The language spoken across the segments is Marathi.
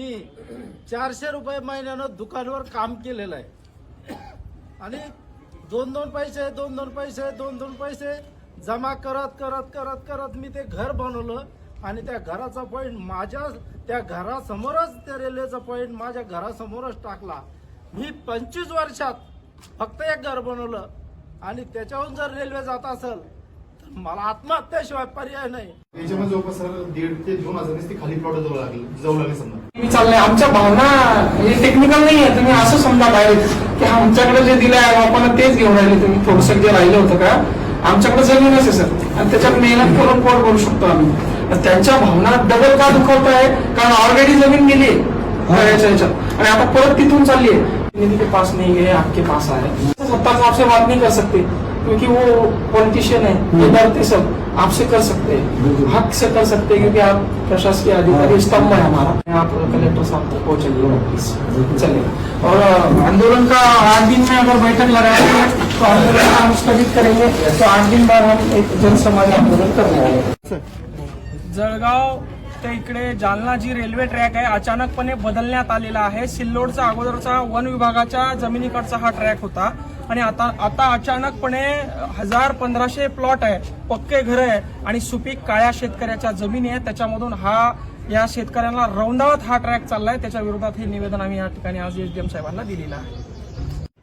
मी चारशे रुपये महिन्यानं दुकानवर काम केलेलं आहे. आणि दोन दोन पैसे दोन दोन पैसे दोन दोन पैसे जमा करत करत करत करत मी ते घर बनवलं आणि त्या घराचा पॉईंट माझ्या त्या घरासमोरच त्या रेल्वेचा पॉईंट माझ्या घरासमोरच टाकला. मी पंचवीस वर्षात फक्त एक घर बनवलं आणि त्याच्याहून जर रेल्वे जात असेल मला आत्महत्याशिवाय पर्याय नाही. याच्यामध्ये जवळपास सर दीड ते दोन हजार ती खाली प्लॉट जाऊ लागली जाऊ लागली समजा. मी चाललंय आमच्या भावना हे टेक्निकल नाही आहे तुम्ही असं समजा डायरेक्ट की आमच्याकडे जे दिलं आहे आपण तेच घेऊन राहिले. तुम्ही थोडस जे राहिलं होतं का आमच्याकडे जमीनच आहे सर. आणि त्याच्यात मेहनत करून पोट करू शकतो आम्ही. त्यांच्या भावना डबल का दुखवत आहे? कारण ऑलरेडी जमीन गेली आहे. याच्या ह्याच्यात आणि आता परत तिथून चालली आहे. निधि के पास नहीं गए आपके पास आए सत्ता को आपसे बात नहीं कर सकते क्योंकि वो पॉलिटिशियन है ये डरते सब आपसे कर सकते हैं हक से कर सकते हैं क्योंकि आप प्रशासकीय अधिकारी स्तंभ है हमारा। आप कलेक्टर साहब तक पहुंचेंगे प्लीज चलिए। और आंदोलन का आठ दिन में अगर बैठक लगाएंगे तो आंदोलन हम स्थगित करेंगे। तो आठ दिन बाद हम एक जनसमाज आंदोलन कर रहे जळगाव ते इकडे जालना जी रेल्वे ट्रॅक आहे अचानकपणे बदलण्यात आलेला आहे. सिल्लोडचा अगोदरचा वन विभागाच्या जमिनीकडचा हा ट्रॅक होता. आणि आता आता अचानकपणे हजार पंधराशे प्लॉट आहे पक्के घरं आहे आणि सुपीक काळ्या शेतकऱ्याच्या जमिनी आहे. त्याच्यामधून हा या शेतकऱ्यांना रौंदावत हा ट्रॅक चाललाय. त्याच्या विरोधात हे निवेदन आम्ही या ठिकाणी आज एसडीएम साहेबांना दिलेलं आहे.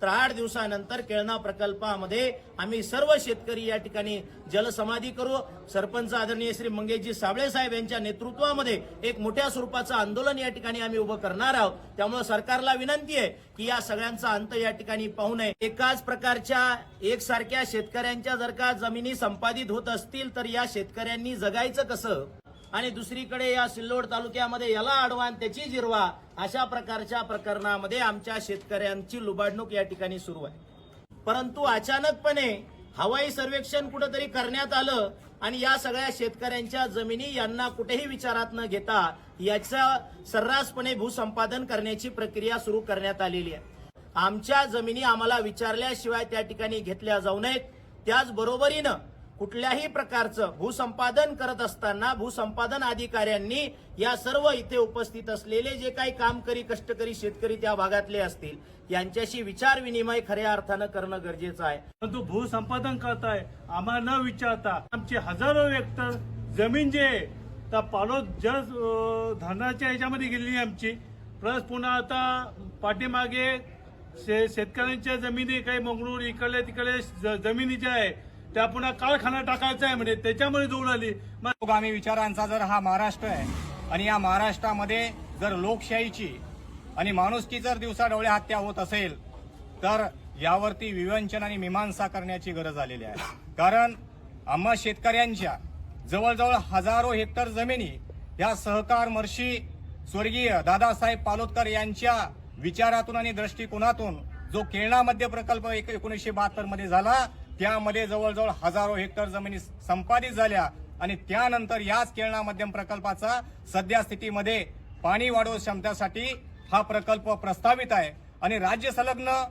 तर आठ दिवसानंतर केळणा प्रकल्पामध्ये आम्ही सर्व शेतकरी या ठिकाणी जलसमाधी करू. सरपंच आदरणीय श्री मंगेशजी साबळे साहेब यांच्या नेतृत्वामध्ये एक मोठ्या स्वरूपाचं आंदोलन या ठिकाणी आम्ही उभं करणार आहोत. त्यामुळे सरकारला विनंती आहे की या सगळ्यांचा अंत या ठिकाणी पाहू नये. एकाच प्रकारच्या एकसारख्या शेतकऱ्यांच्या जर का जमिनी संपादित होत असतील तर या शेतकऱ्यांनी जगायचं कसं? आणि दुसरीकडे या सिल्लोड तालुक्यामध्ये याला अडवान त्याची जिरवा अशा प्रकारच्या प्रकरणामध्ये आमच्या शेतकऱ्यांची लुबाडणूक या ठिकाणी सुरू आहे. परंतु अचानकपणे हवाई सर्वेक्षण कुठंतरी करण्यात आलं आणि या सगळ्या शेतकऱ्यांच्या जमिनी यांना कुठेही विचारात न घेता याचा सर्रासपणे भूसंपादन करण्याची प्रक्रिया सुरू करण्यात आलेली आहे. आमच्या जमिनी आम्हाला विचारल्याशिवाय त्या ठिकाणी घेतल्या जाऊ नयेत. त्याचबरोबरीनं कुठल्याही प्रकारचं भूसंपादन करत असताना भूसंपादन अधिकाऱ्यांनी या सर्व इथे उपस्थित असलेले जे काही कामकरी कष्टकरी शेतकरी त्या भागातले असतील यांच्याशी विचार विनिमय खऱ्या अर्थानं करणं गरजेचं आहे. परंतु भूसंपादन करताय आम्हाला न विचारता आमचे हजारो हेक्टर जमीन जे आहे त्या पालोद जल धरणाच्या याच्यामध्ये गेलेली आमची. प्लस पुन्हा आता पाठीमागे शे शेतकऱ्यांच्या जमिनी काही मंगळूर इकडले तिकडे ज- जमिनी ज्या आहे त्या पुन्हा कारखाना टाकायचा आहे म्हणजे त्याच्यामुळे जोड आली. मग आम्ही विचारांचा जर हा महाराष्ट्र आहे आणि या महाराष्ट्रामध्ये जर लोकशाहीची आणि माणुसकी जर दिवसाडोळे हत्या होत असेल तर यावरती विवंचन आणि मीमांसा करण्याची गरज आलेली आहे. कारण आम्हा शेतकऱ्यांच्या जवळजवळ हजारो हेक्टर जमिनी या सहकार मर्षी स्वर्गीय दादासाहेब पालोदकर यांच्या विचारातून आणि दृष्टिकोनातून जो केळणा मध्य प्रकल्प एक- एकोणीसशे बहात्तरमध्ये झाला त्यामध्ये जवळजवळ हजारो हेक्टर जमिनी संपादित झाल्या आणि त्यानंतर याच केळणा मध्यम प्रकल्पाचा सध्या स्थितीमध्ये पाणी वाढव क्षमतेसाठी हा प्रकल्प प्रस्तावित आहे आणि राज्य संलग्न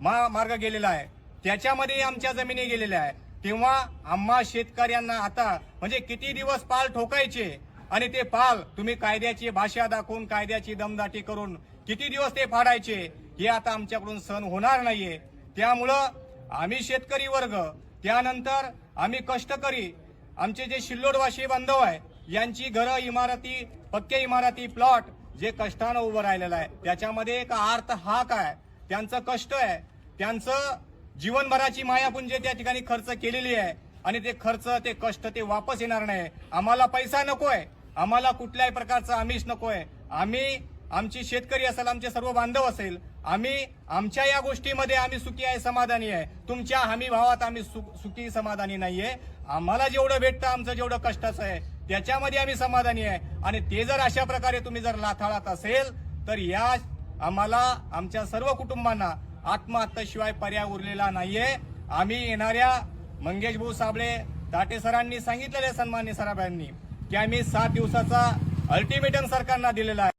मा- मार्ग गेलेला आहे. त्याच्यामध्ये आमच्या जमिनी गेलेल्या आहे. तेव्हा आम्हा शेतकऱ्यांना आता म्हणजे किती दिवस पाल ठोकायचे आणि ते पाल तुम्ही कायद्याची भाषा दाखवून कायद्याची दमदाटी करून किती दिवस ते फाडायचे हे आता आमच्याकडून सण होणार नाहीये. त्यामुळं आम्ही शेतकरी वर्ग त्यानंतर आम्ही कष्टकरी आमचे जे शिल्लोडवासी बांधव आहे यांची घरं इमारती पक्के इमारती प्लॉट जे कष्टानं उभं राहिलेलं आहे त्याच्यामध्ये एक आर्थ हाक आहे. त्यांचं कष्ट आहे. त्यांचं जीवनभराची मायापुंजे त्या ठिकाणी खर्च केलेली आहे आणि ते खर्च ते कष्ट ते वापस येणार नाही. आम्हाला पैसा नकोय. आम्हाला कुठल्याही प्रकारचं आमिष नकोय. आम्ही आमची शेतकरी असेल आमचे सर्व बांधव असेल आम्ही आमच्या या गोष्टीमध्ये आम्ही सुखी आहे समाधानी आहे. तुमच्या हमी भावात आम्ही सु- सुखी समाधानी नाहीये. आम्हाला जेवढं भेटतं आमचं जेवढं कष्टाचं आहे त्याच्यामध्ये आम्ही समाधानी आहे. आणि ते जर अशा प्रकारे तुम्ही जर लाथाळात असेल तर या आम्हाला आमच्या सर्व कुटुंबांना आत्महत्याशिवाय पर्याय उरलेला नाहीये. आम्ही येणाऱ्या मंगेश भाऊ साबळे दाटे सरांनी सांगितलेले सन्मान्य सराबांनी की आम्ही सात दिवसाचा अल्टिमेटम सरकारना दिलेला आहे.